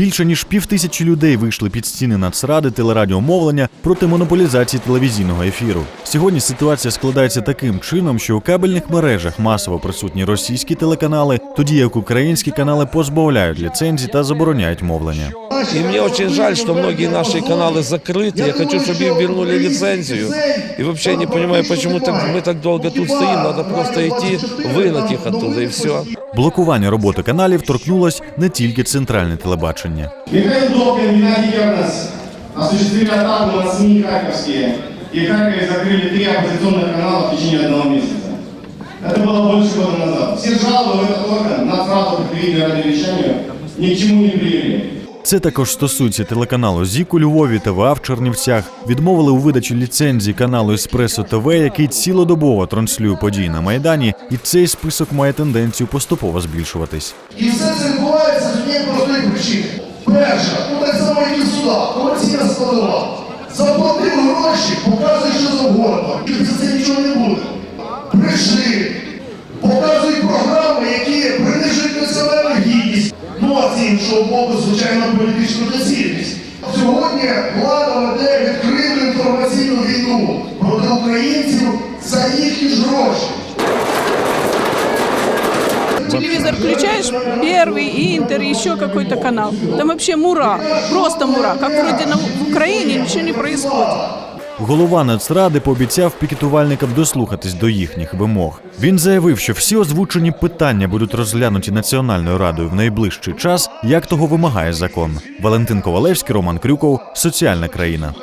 Більше ніж півтисячі людей вийшли під стіни Нацради телерадіомовлення проти монополізації телевізійного ефіру. Сьогодні ситуація складається таким чином, що у кабельних мережах масово присутні російські телеканали, тоді як українські канали позбавляють ліцензій та забороняють мовлення. И мне очень жаль, что многие наши каналы закрыты. Я хочу, чтобы им вернули лицензию. И вообще не понимаю, почему так, мы так долго тут стоим. Надо просто идти, выгнать их оттуда и все. Блокування роботи каналів торкнулось не тільки центральне телебачення. Михаил Добкин, Геннадий Кернес осуществили атаку на СМИ харьковские. И в Харькове закрыли три оппозиционных канала в течение одного месяца. Это было больше года назад. Все жалобы в этот орган на сразу предприятия радиовещанию ни к чему не привели. Це також стосується телеканалу ЗІК у Львові, ТВА в Чернівцях. Відмовили у видачі ліцензії каналу Еспресо ТВ, який цілодобово транслює події на майдані, і цей список має тенденцію поступово збільшуватись. І все це відбувається з простої причини. Перша, ну так само і в судах, комерційна складова. Заплатив гроші, показуй, що завгодно. І це нічого не іншого боку, звичайно, політичну доцільність. Сьогодні влада веде відкриту інформаційну війну проти українців за їхні ж гроші. Телевизор включаешь, первый, Интер, еще какой-то канал. Там вообще мура, просто мура. Как вроде на, в Украине ничего не происходит. Голова Нацради пообіцяв пікетувальникам дослухатись до їхніх вимог. Він заявив, що всі озвучені питання будуть розглянуті Національною радою в найближчий час, як того вимагає закон. Валентин Ковалевський, Роман Крюков, Соціальна країна.